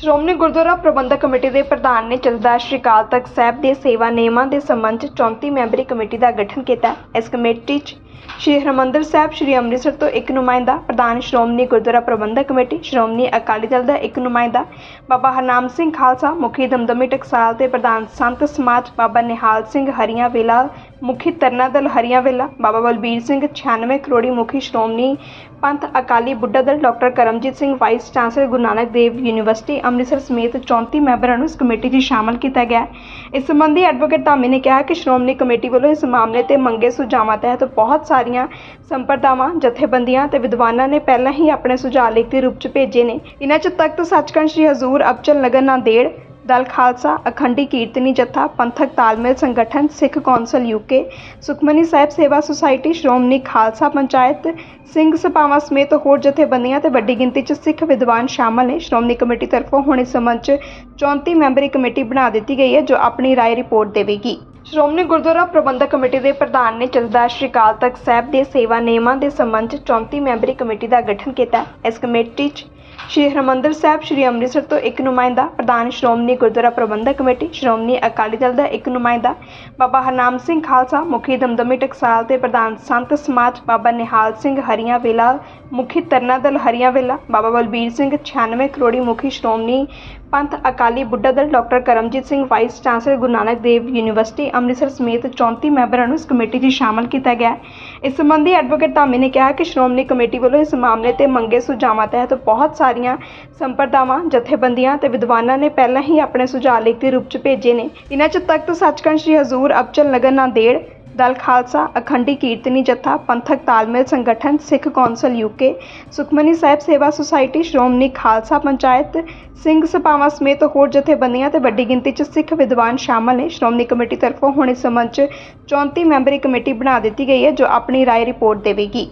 Shiromani Gurdwara Parbandhak committee ਦੇ ਪ੍ਰਧਾਨ ਨੇ ਜਥੇਦਾਰ ਸ਼੍ਰੀ ਅਕਾਲ ਤਖਤ ਸਾਹਿਬ ਦੇ ਸੇਵਾ ਨਿਯਮਾਂ ਦੇ ਸੰਬੰਧ 'ਚ 34 ਮੈਂਬਰੀ ਕਮੇਟੀ ਦਾ ਗਠਨ ਕੀਤਾ। ਇਸ ਕਮੇਟੀ 'ਚ ਸ਼੍ਰੀ ਹਰਿਮੰਦਰ ਸਾਹਿਬ, ਸ਼੍ਰੀ ਅੰਮ੍ਰਿਤਸਰ ਤੋਂ ਇੱਕ ਨੁਮਾਇੰਦਾ, ਪ੍ਰਧਾਨ ਸ਼੍ਰੋਮਣੀ ਗੁਰਦੁਆਰਾ ਪ੍ਰਬੰਧਕ ਕਮੇਟੀ, ਸ਼੍ਰੋਮਣੀ ਅਕਾਲੀ ਦਲ ਦਾ ਇੱਕ ਨੁਮਾਇੰਦਾ, ਬਾਬਾ ਹਰਨਾਮ ਸਿੰਘ ਖਾਲਸਾ, ਮੁਖੀ ਦਮਦਮੀ ਟਕਸਾਲ ਤੇ ਪ੍ਰਧਾਨ ਸੰਤ ਸਮਾਜ ਬਾਬਾ ਨਿਹਾਲ ਸਿੰਘ ਹਰੀਆਂ ਵੇਲਾ ਮੁਖੀ ਤਰਨਾ ਦਲ ਹਰੀਆਂ ਵੇਲਾ, ਬਾਬਾ ਬਲਬੀਰ ਸਿੰਘ 96 ਕਰੋੜੀ ਮੁਖੀ Shiromani Panth Akali Budha Dal doctor Karamjit Singh, vice chancellor Guru Nanak Dev university, Amritsar ਸਮੇਤ 34 ਮੈਂਬਰਾਂ ਨੂੰ ਇਸ ਕਮੇਟੀ 'ਚ ਸ਼ਾਮਲ ਕੀਤਾ ਗਿਆ ਇਸ ਸੰਬੰਧੀ ਐਡਵੋਕੇਟ ਧਾਮੀ ਨੇ ਕਿਹਾ ਕਿ ਸ਼੍ਰੋਮਣੀ ਕਮੇਟੀ ਵੱਲੋਂ ਇਸ ਮਾਮਲੇ ਤੇ ਮੰਗੇ ਸੁਝਾਵਾਂ ਤਹਿਤ ਬਹੁਤ ਸਾਰੀਆਂ ਸੰਪਰਦਾਵਾਂ, ਜਥੇਬੰਦੀਆਂ ਤੇ ਵਿਦਵਾਨਾਂ ਨੇ ਪਹਿਲਾਂ ਹੀ ਆਪਣੇ ਸੁਝਾਅ ਲਿਖਤੀ ਰੂਪ 'ਚ ਭੇਜੇ ਨੇ। ਇਹਨਾਂ 'ਚ ਤਖਤ ਸੱਚਖੰਡ ਸ੍ਰੀ ਹਜ਼ੂਰ ਅਬਚਲ ਨਗਰ ਨਾਂਦੇੜ ਦਲ ਖਾਲਸਾ, ਅਖੰਡੀ ਕੀਰਤਨੀ ਜਥਾ, Panthic Talmel Sangathan, Sikh council UK Sukhmani Sahib Seva society, Shiromani Khalsa Panchayat, Singh ਸਭਾਵਾਂ ਸਮੇਤ ਹੋਰ ਜਥੇਬੰਦੀਆਂ ਤੇ ਵੱਡੀ ਗਿਣਤੀ 'ਚ ਸਿੱਖ ਵਿਦਵਾਨ ਸ਼ਾਮਲ ਨੇ। ਸ਼੍ਰੋਮਣੀ ਕਮੇਟੀ ਤਰਫੋਂ ਹੁਣ ਇਸ ਸੰਬੰਧ 'ਚ 34 ਮੈਂਬਰੀ ਕਮੇਟੀ ਬਣਾ ਦਿੱਤੀ ਗਈ ਹੈ, ਜੋ ਆਪਣੀ ਰਾਏ ਰਿਪੋਰਟ ਦੇਵੇਗੀ। ਸ਼੍ਰੋਮਣੀ ਗੁਰਦੁਆਰਾ ਪ੍ਰਬੰਧਕ ਕਮੇਟੀ ਦੇ ਪ੍ਰਧਾਨ ਨੇ ਚਲਦਾ ਸ਼੍ਰੀ ਅਕਾਲ ਤਖਤ ਸਾਹਿਬ ਦੇ ਸੇਵਾ ਨਿਯਮਾਂ ਦੇ ਸੰਬੰਧ 'ਚ 34 ਮੈਂਬਰੀ ਕਮੇਟੀ ਦਾ ਗਠਨ ਕੀਤਾ। ਇਸ ਕਮੇਟੀ 'ਚ ਸ਼੍ਰੀ ਹਰਿਮੰਦਰ ਸਾਹਿਬ, ਸ਼੍ਰੀ ਅੰਮ੍ਰਿਤਸਰ ਤੋਂ ਇੱਕ ਨੁਮਾਇੰਦਾ, ਪ੍ਰਧਾਨ ਸ਼੍ਰੋਮਣੀ ਗੁਰਦੁਆਰਾ ਪ੍ਰਬੰਧਕ ਕਮੇਟੀ, ਸ਼੍ਰੋਮਣੀ ਅਕਾਲੀ ਦਲ ਦਾ ਇੱਕ ਨੁਮਾਇੰਦਾ, ਬਾਬਾ ਹਰਨਾਮ ਸਿੰਘ ਖਾਲਸਾ, ਮੁਖੀ ਦਮਦਮੀ ਟਕਸਾਲ ਤੇ ਪ੍ਰਧਾਨ ਸੰਤ ਸਮਾਜ, ਬਾਬਾ ਨਿਹਾਲ ਸਿੰਘ ਹਰੀਆਂ ਵੇਲਾ, ਮੁਖੀ ਤਰਨਾ ਦਲ ਹਰੀਆਂ ਵੇਲਾ, ਬਾਬਾ ਬਲਬੀਰ ਸਿੰਘ 96 ਕਰੋੜੀ ਮੁਖੀ Shiromani Panth Akali Budha Dal, doctor Karamjit Singh, vice chancellor Guru Nanak Dev university, Amritsar ਸਮੇਤ 34 ਮੈਂਬਰਾਂ ਨੂੰ ਇਸ ਕਮੇਟੀ 'ਚ ਸ਼ਾਮਲ ਕੀਤਾ ਗਿਆ ਇਸ ਸੰਬੰਧੀ ਐਡਵੋਕੇਟ ਧਾਮੀ ਨੇ ਕਿਹਾ ਕਿ ਸ਼੍ਰੋਮਣੀ ਕਮੇਟੀ ਵੱਲੋਂ ਇਸ ਮਾਮਲੇ ਤੇ ਮੰਗੇ ਸੁਝਾਵਾਂ ਤਹਿਤ ਬਹੁਤ ਸਾਰੀਆਂ ਸੰਪਰਦਾਵਾਂ, ਜਥੇਬੰਦੀਆਂ ਤੇ ਵਿਦਵਾਨਾਂ ਨੇ ਪਹਿਲਾਂ ਹੀ ਆਪਣੇ ਸੁਝਾਅ ਲਿਖਤੀ ਰੂਪ 'ਚ ਭੇਜੇ ਨੇ। ਇਹਨਾਂ 'ਚ ਤਖਤ ਸੱਚਖੰਡ ਸ੍ਰੀ ਹਜ਼ੂਰ ਅਬਚਲ ਨਗਰ ਨਾਂਦੇੜ ਦਲ ਖਾਲਸਾ, ਅਖੰਡੀ ਕੀਰਤਨੀ ਜਥਾ, Panthic Talmel Sangathan, Sikh council UK Sukhmani Sahib Seva society, Shiromani Khalsa Panchayat, Singh ਸਭਾਵਾਂ ਸਮੇਤ ਹੋਰ ਜਥੇਬੰਦੀਆਂ ਤੇ ਵੱਡੀ ਗਿਣਤੀ 'ਚ ਸਿੱਖ ਵਿਦਵਾਨ ਸ਼ਾਮਲ ਨੇ। ਸ਼੍ਰੋਮਣੀ ਕਮੇਟੀ ਤਰਫੋਂ ਹੁਣ ਇਸ ਸੰਬੰਧ 'ਚ 34 ਮੈਂਬਰੀ ਕਮੇਟੀ ਬਣਾ ਦਿੱਤੀ ਗਈ ਹੈ, ਜੋ ਆਪਣੀ ਰਾਏ ਰਿਪੋਰਟ ਦੇਵੇਗੀ।